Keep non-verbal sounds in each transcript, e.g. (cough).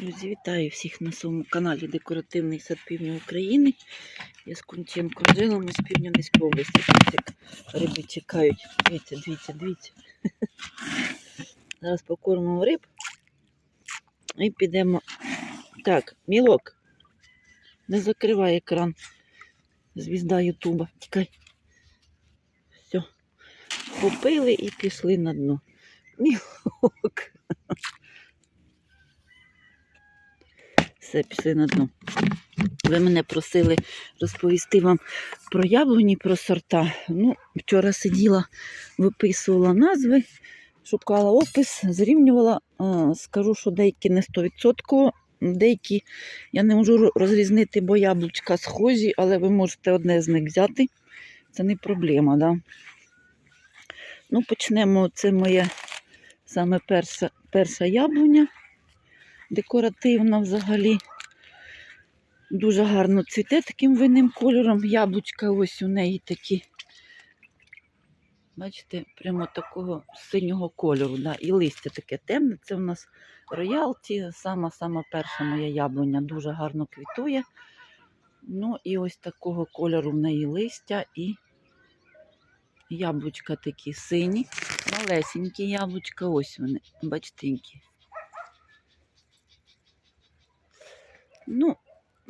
Друзі, вітаю всіх на своєму каналі Декоративний сад Півдня України. Я з Кунченко жила, ми з півдня Низької області. Риби чекають. Дивіться, дивіться, дивіться. (laughs) Зараз покормимо риб і підемо. Так, мілок. Не закривай екран. Звізда Ютуба. Тікай. Все. Попили і пішли на дно. Мілок. (laughs) Все, пішли на дно. Ви мене просили розповісти вам про яблуні, про сорта. Ну, вчора сиділа, виписувала назви, шукала опис, зрівнювала. Скажу, що деякі не 100%, деякі я не можу розрізнити, бо яблучка схожі, але ви можете одне з них взяти. Це не проблема, да? Ну, почнемо. Це моя саме перша, перша яблуня декоративна взагалі. Дуже гарно цвіте таким винним кольором. Яблучка ось у неї такі. Бачите, прямо такого синього кольору. Да? І листя таке темне. Це у нас роялті, сама-сама перша моя яблуня дуже гарно квітує. Ну і ось такого кольору в неї листя і яблучка такі сині, малесенькі яблучка, ось вони, бачите, Ну,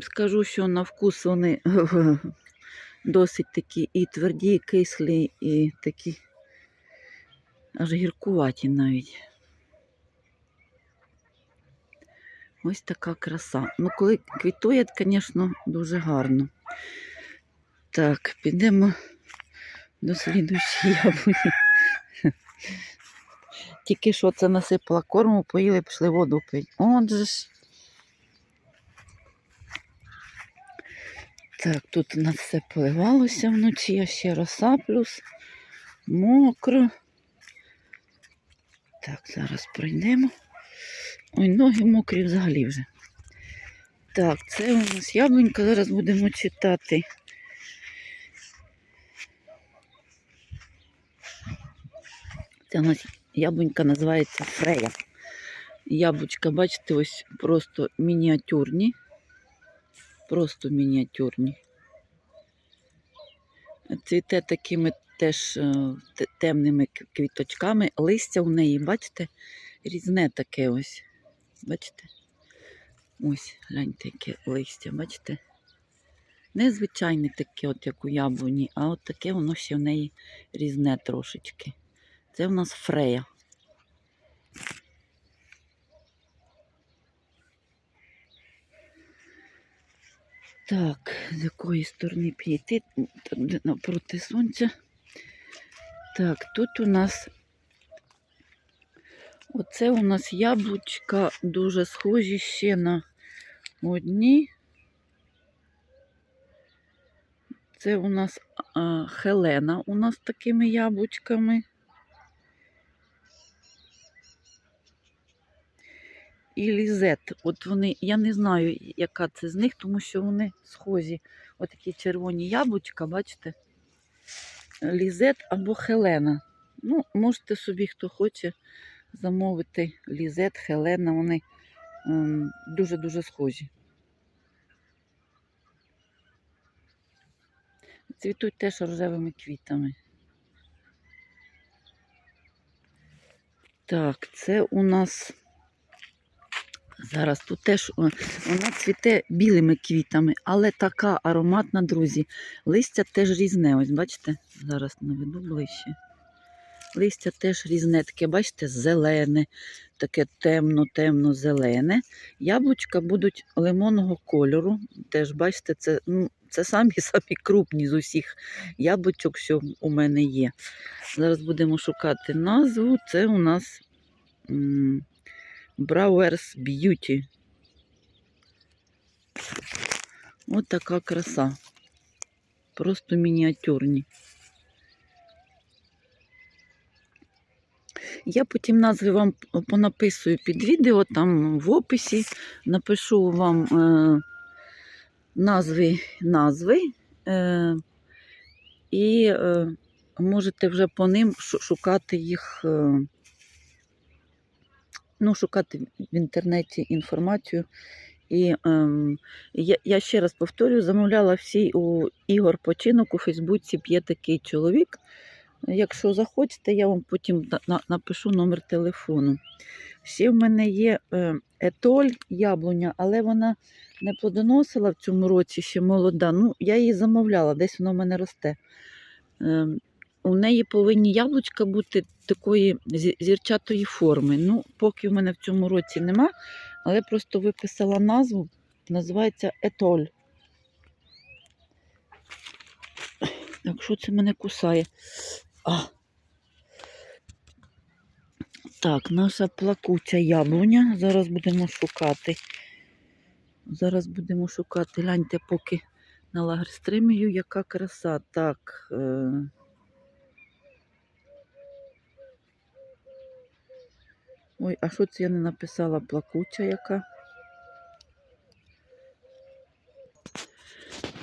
скажу, що на вкус вони (laughs) досить такі і тверді, і кислі, і такі аж гіркуваті навіть. Ось така краса. Ну, коли квітує, звісно, дуже гарно. Так, підемо до слідущої яблуні. (laughs) Тільки що це насипала корму, поїли, пішли воду пити. Отже ж. Так, тут у нас все поливалося вночі, а ще роса плюс мокро. Так, зараз пройдемо. Ой, ноги мокрі взагалі вже. Так, це у нас яблунька, зараз будемо читати. Це у нас яблунька називається Фрея. Яблучка, бачите, ось просто мініатюрні просто мініатюрні. Цвіте такими теж е, темними квіточками. Листя у неї, бачите, різне таке ось. Бачите? Ось, гляньте, яке листя, бачите? Незвичайне таке, от як у яблуні, а от таке воно ще в неї різне трошечки. Це в нас фрея. Так, з якої сторони піти? Так, де напроти сонця. Так, тут у нас оце у нас яблучка дуже схожі ще на одні. Це у нас а, Хелена у нас такими яблучками. І лізет. От вони, я не знаю, яка це з них, тому що вони схожі. От такі червоні яблучка, бачите? Лізет або Хелена. Ну, можете собі, хто хоче, замовити лізет, Хелена, вони ем, дуже-дуже схожі. Цвітуть теж рожевими квітами. Так, це у нас. Зараз тут теж вона цвіте білими квітами, але така ароматна, друзі. Листя теж різне. Ось бачите? Зараз наведу ближче. Листя теж різне, таке, бачите, зелене, таке темно-темно-зелене. Яблучка будуть лимонного кольору. Теж, бачите, це, ну, це самі (laughs) самі крупні з усіх яблучок, що у мене є. Зараз будемо шукати назву. Це у нас. Browers Beauty. Ось така краса. Просто мініатюрні. Я потім назви вам понаписую під відео, там в описі напишу вам е, назви назви е, і е, можете вже по ним шукати їх. Е, ну, шукати в інтернеті інформацію. І ем, я, я ще раз повторюю, замовляла всі у Ігор Починок у Фейсбуці п'є такий чоловік. Якщо захочете, я вам потім на- на- напишу номер телефону. Ще в мене є е, етоль яблуня, але вона не плодоносила в цьому році ще молода. Ну, я її замовляла, десь вона в мене росте. Ем, у неї повинні яблучка бути такої зірчатої форми. Ну, поки в мене в цьому році нема, але просто виписала назву, називається етоль. Так, що це мене кусає? А. Так, наша плакуча яблуня. Зараз будемо шукати. Зараз будемо шукати. Гляньте, поки на лагерстримію, яка краса. Так. Е... Ой, а що це я не написала? Плакуча яка?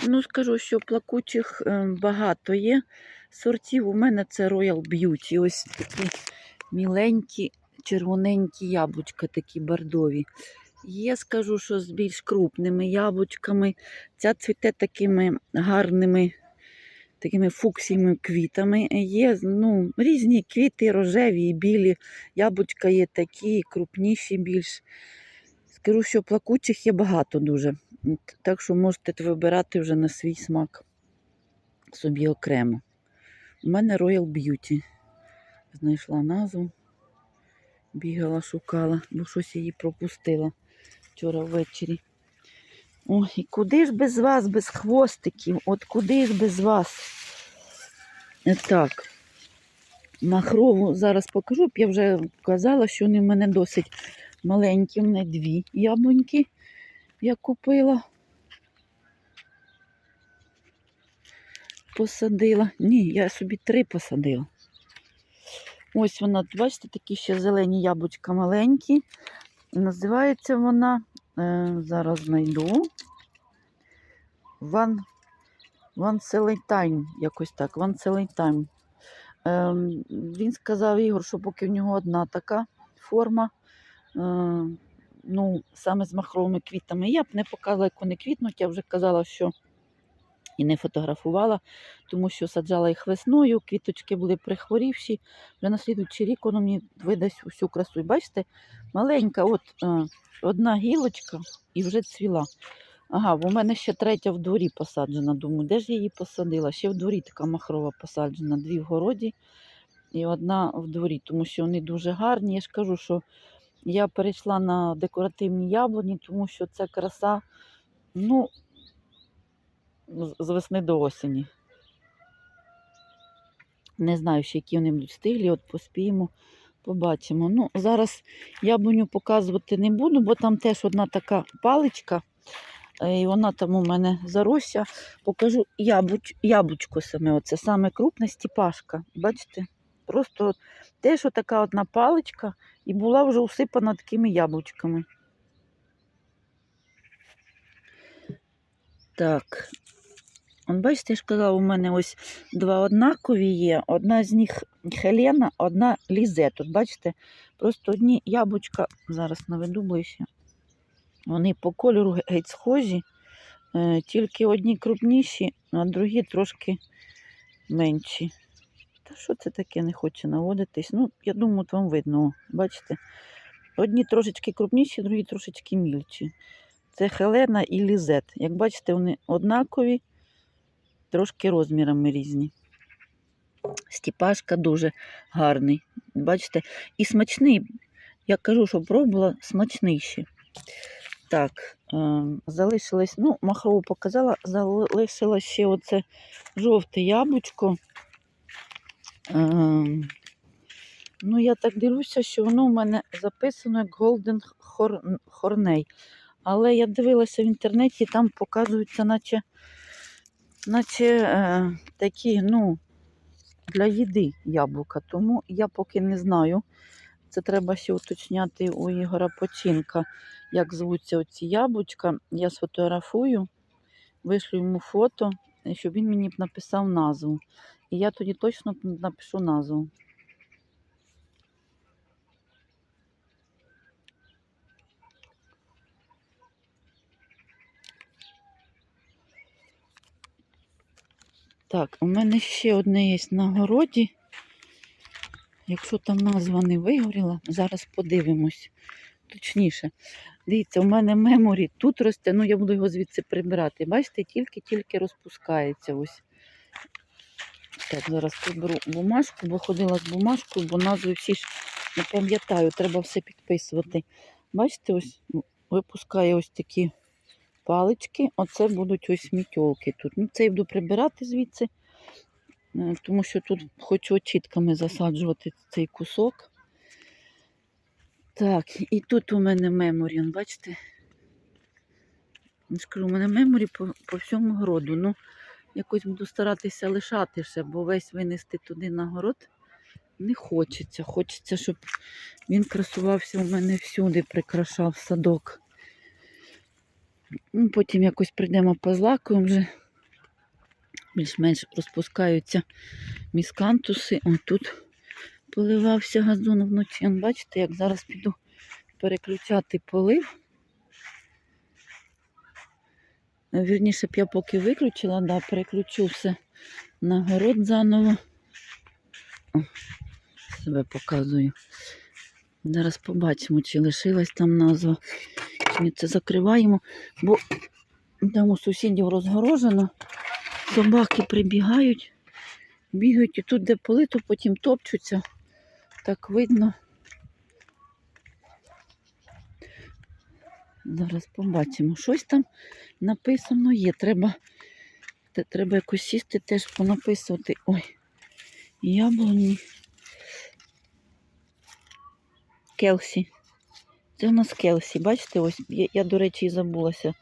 Ну, скажу, що плакучих е, багато є. Сортів у мене це Royal Beauty. Ось такі міленькі, червоненькі яблучка, такі бордові. Є, скажу, що з більш крупними яблучками. Ця цвіте такими гарними, такими фуксіями квітами. Є ну, різні квіти, рожеві і білі. Яблучка є такі, крупніші більш. Скажу, що плакучих є багато дуже. Так що можете вибирати вже на свій смак собі окремо. У мене Royal Beauty. Знайшла назву, бігала, шукала, бо щось її пропустила вчора ввечері. Ой, куди ж без вас, без хвостиків? От куди ж без вас? Е, Так. Махрову зараз покажу, б я вже казала, що вони в мене досить маленькі, в мене дві яблуньки я купила. Посадила. Ні, я собі три посадила. Ось вона, бачите, такі ще зелені яблучка маленькі. Називається вона, зараз знайду. Ван Ван Time, якось так. Ван Time. Ем, він сказав Ігор, що поки в нього одна така форма, е, ну, саме з махровими квітами. Я б не показала, як вони квітнуть, я вже казала, що і не фотографувала, тому що саджала їх весною, квіточки були прихворівші. Вже на слідуючий рік воно мені видасть усю красу. І бачите, маленька, от е, одна гілочка і вже цвіла. Ага, бо в мене ще третя в дворі посаджена. Думаю, де ж я її посадила? Ще в дворі така махрова посаджена, дві в городі і одна в дворі, тому що вони дуже гарні. Я ж кажу, що я перейшла на декоративні яблуні, тому що це краса, ну, з- з весни до осені. Не знаю, ще які вони будуть стиглі, от поспіємо, побачимо. Ну, зараз яблуню показувати не буду, бо там теж одна така паличка, е, і вона там у мене заросся. Покажу яблуч, яблучко саме, оце саме крупне стіпашка. Бачите? Просто теж отака одна паличка і була вже усипана такими яблучками. Так. Он, бачите, я ж казала, у мене ось два однакові є. Одна з них Хелена, одна Лізет. От бачите, просто одні яблучка, зараз наведу ближче. Вони по кольору геть схожі, е, тільки одні крупніші, а другі трошки менші. Та що це таке не хоче наводитись? Ну, я думаю, от вам видно, бачите? Одні трошечки крупніші, другі трошечки мільчі. Це Хелена і Лізет. Як бачите, вони однакові, трошки розмірами різні. Стіпашка дуже гарний. Бачите, і смачний. Я кажу, що пробувала смачніші. Так, е, залишилось, ну, махрову показала, залишилось ще оце жовте яблучко. Е, ну, я так дивлюся, що воно в мене записано як Golden Hor- Horney. Але я дивилася в інтернеті, там показуються, наче, наче е, такі, ну, для їди яблука. Тому я поки не знаю. Це треба ще уточняти у Ігора Починка, як звуться оці яблучка. Я сфотографую, вишлю йому фото, щоб він мені написав назву. І я тоді точно напишу назву. Так, у мене ще одне є на городі. Якщо там назва не вигоріла, зараз подивимось точніше. Дивіться, у мене меморі тут росте, ну я буду його звідси прибирати. Бачите, тільки-тільки розпускається ось. Так, зараз приберу бумажку, бо ходила з бумажкою, бо назви всі ж не пам'ятаю, треба все підписувати. Бачите, ось випускає ось такі палички. Оце будуть ось мітьолки тут. Ну, це я буду прибирати звідси, е, тому що тут хочу очітками засаджувати цей кусок. Так, і тут у мене меморі, он, бачите? Я ж кажу, у мене меморі по, по всьому городу. Ну, якось буду старатися лишати ще, бо весь винести туди на город не хочеться. Хочеться, щоб він красувався у мене всюди, прикрашав садок. Ну, потім якось прийдемо позлакуємо вже. Більш-менш розпускаються міскантуси. О, тут поливався газон вночі. Бачите, як зараз піду переключати полив. Вірніше б я поки виключила, да, переключу все на город заново. О, себе показую. Зараз побачимо, чи лишилась там назва. Ні, це закриваємо, бо там у сусідів розгорожено. Собаки прибігають, бігають і тут, де полито, потім топчуться. Так видно. Зараз побачимо. Щось там написано є. Треба, треба якось сісти теж понаписувати. Ой, яблуні. Келсі. Це у нас Келсі. Бачите, ось я, я, до речі, і забулася.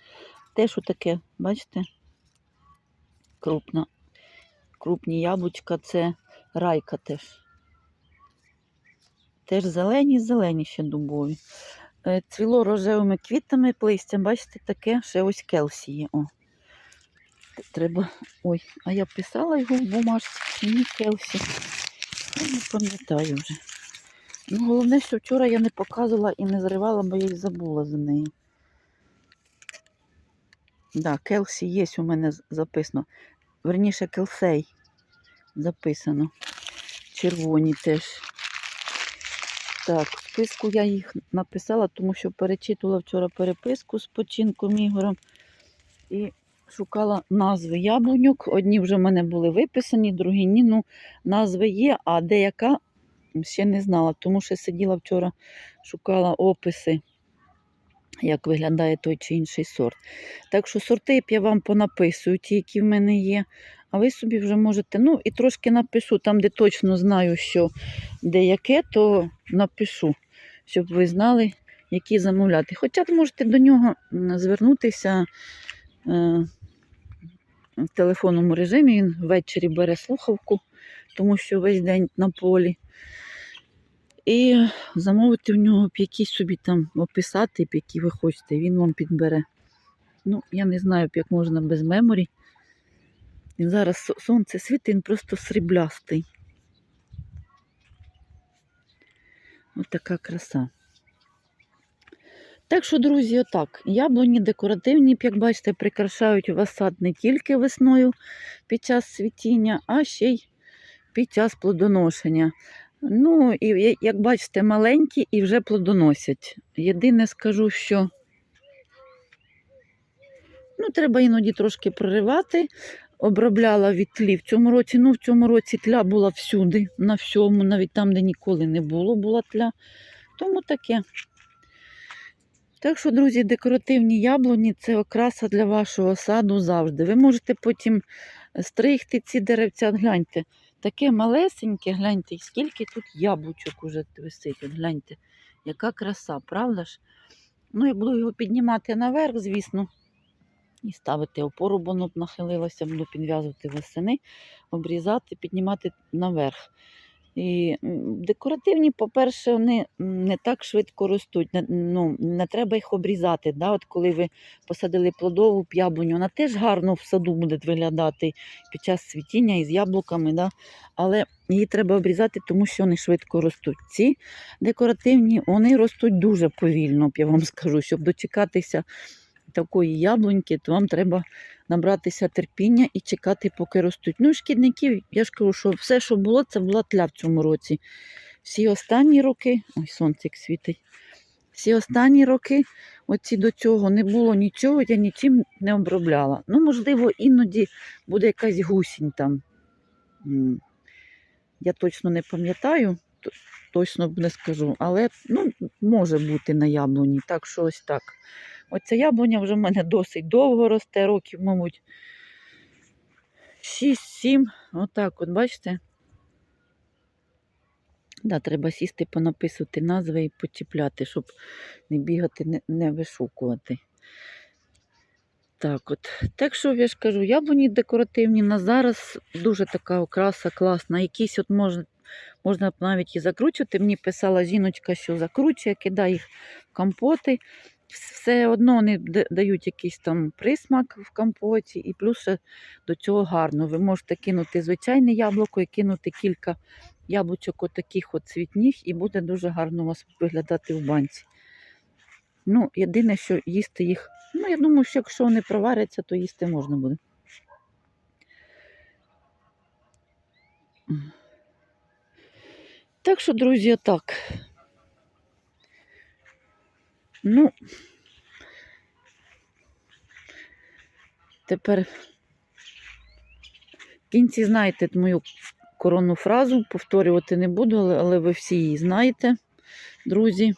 Теж отаке, бачите? Крупна. Крупні яблучка це райка теж. Теж зелені, зелені ще дубові. Е, Цвіло рожевими квітами листям, бачите, таке ще ось келсі є. О. Треба. Ой, а я писала його в бумажці, чи ні келсі. Я не пам'ятаю вже. Ну, головне, що вчора я не показувала і не зривала, бо я й забула за неї. Да, Келсі є у мене записано. Верніше, Келсей записано. Червоні теж. Так, в списку я їх написала, тому що перечитувала вчора переписку з починком Ігорем і шукала назви яблуньок. Одні вже в мене були виписані, другі ні. Ну, назви є, а деяка ще не знала, тому що сиділа вчора, шукала описи, як виглядає той чи інший сорт. Так що сорти я вам понаписую, ті, які в мене є. А ви собі вже можете, ну і трошки напишу, там, де точно знаю, що де яке, то напишу, щоб ви знали, які замовляти. Хоча можете до нього звернутися е, в телефонному режимі, він ввечері бере слухавку, тому що весь день на полі. І замовити в нього якісь собі там описати, які ви хочете, він вам підбере. Ну, я не знаю, як можна без меморі. Він зараз сонце світить, він просто сріблястий. Ось така краса. Так що, друзі, отак. Яблуні декоративні, як бачите, прикрашають вас сад не тільки весною під час цвітіння, а ще й під час плодоношення. Ну, і як бачите, маленькі і вже плодоносять. Єдине скажу, що ну, треба іноді трошки проривати. Обробляла від тлі в цьому році. Ну, в цьому році тля була всюди, на всьому, навіть там, де ніколи не було, була тля. Тому таке. Так що, друзі, декоративні яблуні це окраса для вашого саду завжди. Ви можете потім стригти ці деревця. Гляньте, таке малесеньке, гляньте, скільки тут яблучок уже висить. От гляньте, яка краса, правда ж? Ну, я буду його піднімати наверх, звісно, і ставити опору, бо воно б нахилилося, буду підв'язувати восени, обрізати, піднімати наверх. І декоративні, по-перше, вони не так швидко ростуть. Ну, не треба їх обрізати. Да? От коли ви посадили плодову яблуню, вона теж гарно в саду буде виглядати під час цвітіння із яблуками. Да? Але її треба обрізати, тому що вони швидко ростуть. Ці декоративні вони ростуть дуже повільно, я вам скажу, щоб дочекатися такої яблуньки, то вам треба набратися терпіння і чекати, поки ростуть. Ну, шкідників, я ж кажу, що все, що було, це була тля в цьому році. Всі останні роки, ой, як світить. Всі останні роки, оці до цього, не було нічого, я нічим не обробляла. Ну, можливо, іноді буде якась гусінь там. Я точно не пам'ятаю, точно не скажу, але ну, може бути на яблуні. Так що ось так. Оця яблуня вже в мене досить довго росте, років, мабуть, 6-7. Отак, от бачите? Да, треба сісти, понаписувати назви і почіпляти, щоб не бігати, не, не вишукувати. Так от. Так що я ж кажу, яблуні декоративні на зараз дуже така окраса класна. Якісь от можна, можна навіть і закручувати. Мені писала жіночка, що закручує, кидає їх в компоти. Все одно вони дають якийсь там присмак в компоті, і плюс до цього гарно. Ви можете кинути звичайне яблуко і кинути кілька яблучок отаких от цвітніх, і буде дуже гарно у вас виглядати в банці. Ну, єдине, що їсти їх. Ну, я думаю, що якщо вони проваряться, то їсти можна буде. Так що, друзі, так. Ну, тепер в кінці знаєте мою коронну фразу, повторювати не буду, але, але ви всі її знаєте, друзі.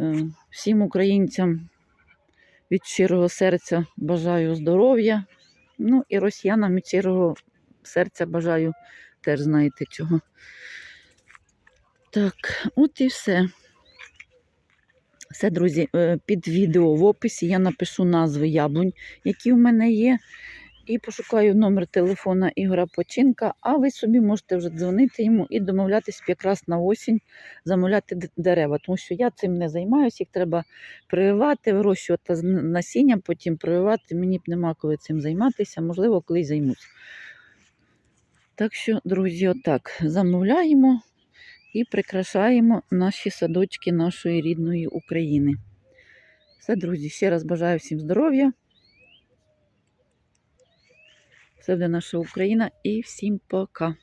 Е, Всім українцям від щирого серця бажаю здоров'я. Ну і росіянам від щирого серця бажаю теж знаєте чого. Так, от і все. Все, друзі, е, під відео в описі я напишу назви яблунь, які в мене є. І пошукаю номер телефона Ігора Починка, а ви собі можете вже дзвонити йому і домовлятися якраз на осінь замовляти дерева, тому що я цим не займаюся, їх треба прививати, вирощувати насіння, потім прививати. Мені б нема коли цим займатися, можливо, колись займусь. Так що, друзі, отак замовляємо і прикрашаємо наші садочки нашої рідної України. Все, друзі, ще раз бажаю всім здоров'я. Все буде наша Україна і всім пока.